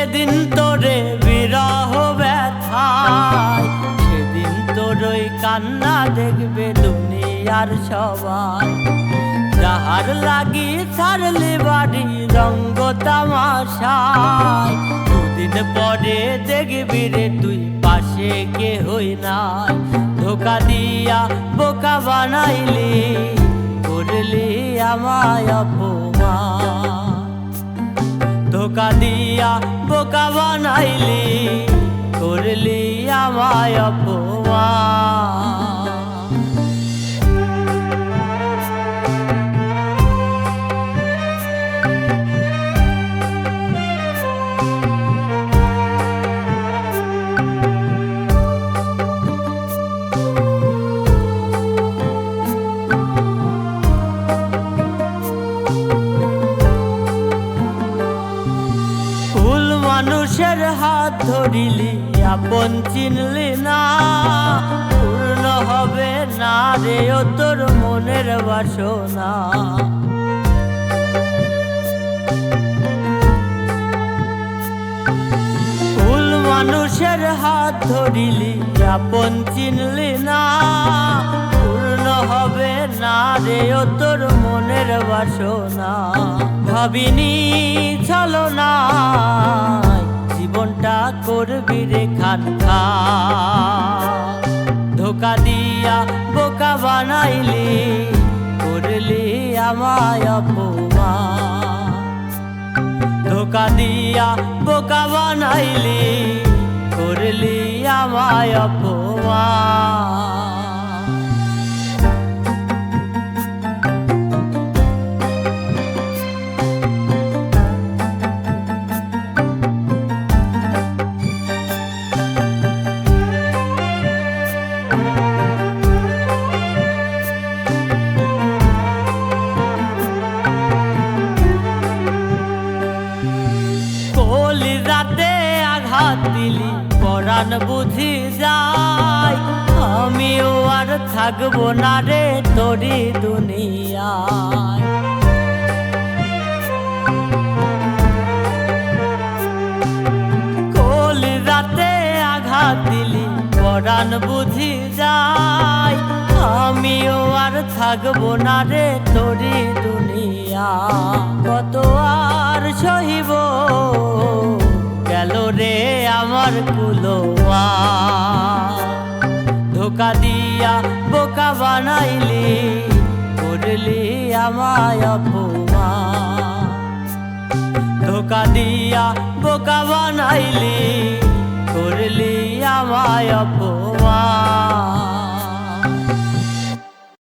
সেদিন তোরে বিরহ ব্যথায়, সেদিন তোর ওই কান্না দেখবে দুনিয়ার সবাই। যাহার লাগি ছাড়লি বাড়ি রঙ্গ তামাশায়, দুদিন পরে দেখবি রে তুই পাশে কে হই নাই। ধোকা দিয়া বোকা বানাইলি, করলি আমায় অপমান। ধোকা দিয়া বোকা বানাইলি করলি আমায় অপমান। মানুষের হাত ধরিলি, আপন চিনলি না। পূর্ণ হবে না রে ও তোর মনের বাসনা। ফুল মানুষের হাত ধরিলি, আপন চিনলি না। পূর্ণ হবে না রে ও তোর মনের বাসনা। ভাবিনি, চলো ধোকা দিয়া বোকা বানাইলি করলি আমায় অপমান। ধোকা দিয়া বোকা বানাইলি করলি আমায় অপমান। কলি রাতে আঘাত দিলি, পরাণ বুঝি যায় আমিও আর থাকব না রে তোরি দুনিয়ায়। কলি রাতে আঘাত দিলি, পরাণ বুঝি যায় আমিও আর থাকব না রে তোরি দুনিয়া কত আর সহিব আমার কুলোয়া ধোকা দিয়া বোকা বানাইলি, করলি আমায় অপমান। ধোকা দিয়া বোকা বানাইলি, করলি আমায় অপমান।